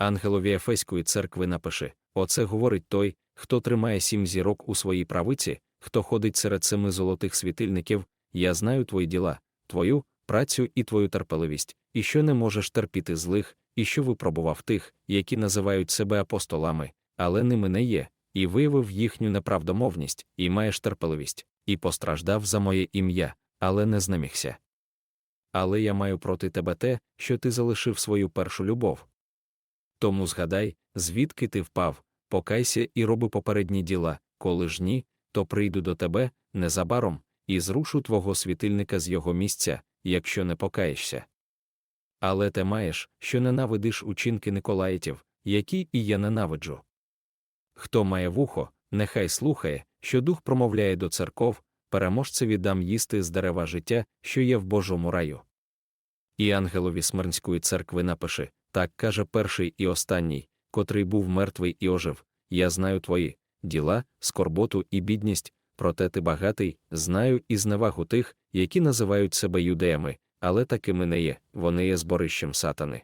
Ангелові Ефеської церкви напиши Оце говорить той, хто тримає сім зірок у своїй правиці, хто ходить серед семи золотих світильників, я знаю твої діла, твою працю і твою терпеливість, і що не можеш терпіти злих, і що випробував тих, які називають себе апостолами, але ними не є, і виявив їхню неправдомовність, і маєш терпеливість, і постраждав за моє ім'я, але не знемігся. Але я маю проти тебе те, що ти залишив свою першу любов. Тому згадай, звідки ти впав, покайся і роби попередні діла, коли ж ні, то прийду до тебе незабаром і зрушу твого світильника з його місця, якщо не покаєшся. Але ти маєш, що ненавидиш учинки Николаїтів, які і я ненавиджу. Хто має вухо, нехай слухає, що дух промовляє до церков, переможцеві дам їсти з дерева життя, що є в Божому раю. І ангелові Смирнської церкви напиши так каже перший і останній, котрий був мертвий і ожив. Я знаю твої діла, скорботу і бідність, проте ти багатий, знаю і зневагу тих, які називають себе юдеями, але такими не є, вони є зборищем сатани.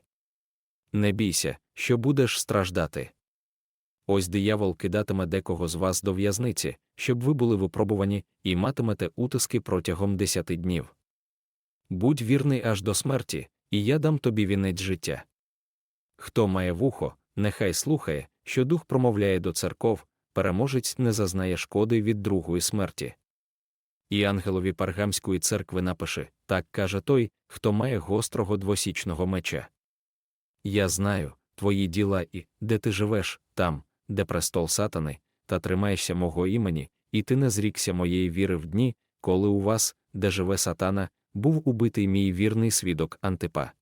Не бійся, що будеш страждати. Ось диявол кидатиме декого з вас до в'язниці, щоб ви були випробувані і матимете утиски протягом десяти днів. Будь вірний аж до смерті, і я дам тобі вінець життя. Хто має вухо, нехай слухає, що дух промовляє до церков, переможець не зазнає шкоди від другої смерті. І ангелові паргамської церкви напиши так каже той, хто має гострого двосічного меча. Я знаю твої діла і, де ти живеш, там, де престол сатани, та тримаєшся мого імені, і ти не зрікся моєї віри в дні, коли у вас, де живе сатана, був убитий мій вірний свідок Антипа.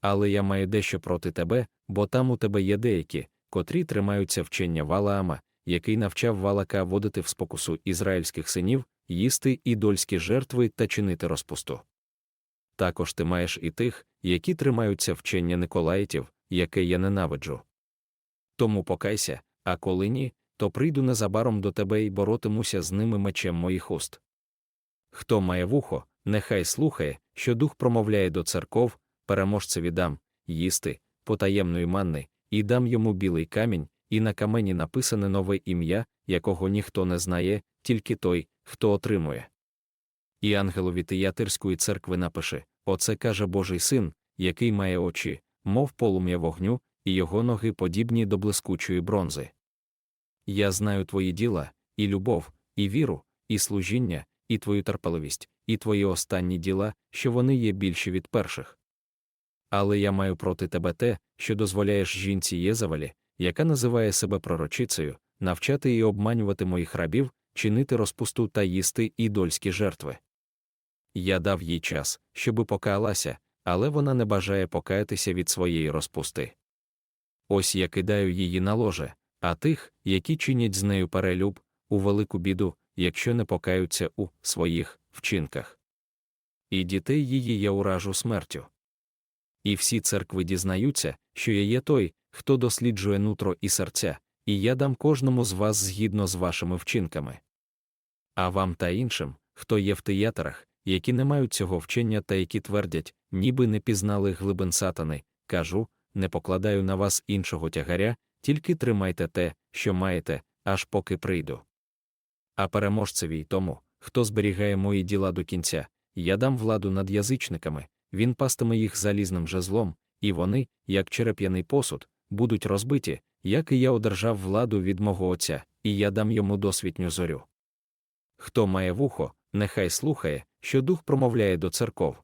Але я маю дещо проти тебе, бо там у тебе є деякі, котрі тримаються вчення Валаама, який навчав Валака водити в спокусу ізраїльських синів, їсти ідольські жертви та чинити розпусту. Також ти маєш і тих, які тримаються вчення Николаїтів, яке я ненавиджу. Тому покайся, а коли ні, то прийду незабаром до тебе і боротимуся з ними мечем моїх уст. Хто має вухо, нехай слухає, що дух промовляє до церков, переможцеві дам, їсти, потаємної манни, і дам йому білий камінь, і на камені написане нове ім'я, якого ніхто не знає, тільки той, хто отримує. І ангелові Тиятирської церкви напише Оце каже Божий син, який має очі, мов полум'я вогню, і його ноги подібні до блискучої бронзи. Я знаю твої діла, і любов, і віру, і служіння, і твою терпеливість, і твої останні діла, що вони є більші від перших. Але я маю проти тебе те, що дозволяєш жінці Єзавелі, яка називає себе пророчицею, навчати і обманювати моїх рабів, чинити розпусту та їсти ідольські жертви. Я дав їй час, щоби покаялася, але вона не бажає покаятися від своєї розпусти. Ось я кидаю її на ложе, а тих, які чинять з нею перелюб, у велику біду, якщо не покаються у своїх вчинках. І дітей її я уражу смертю. І всі церкви дізнаються, що я є той, хто досліджує нутро і серця, і я дам кожному з вас згідно з вашими вчинками. А вам та іншим, хто є в театрах, які не мають цього вчення та які твердять, ніби не пізнали глибин сатани, кажу, не покладаю на вас іншого тягаря, тільки тримайте те, що маєте, аж поки прийду. А переможцеві й тому, хто зберігає мої діла до кінця, я дам владу над язичниками, він пастиме їх залізним жезлом, і вони, як череп'яний посуд, будуть розбиті, як і я одержав владу від мого Отця, і я дам йому досвітню зорю. Хто має вухо, нехай слухає, що дух промовляє до церков.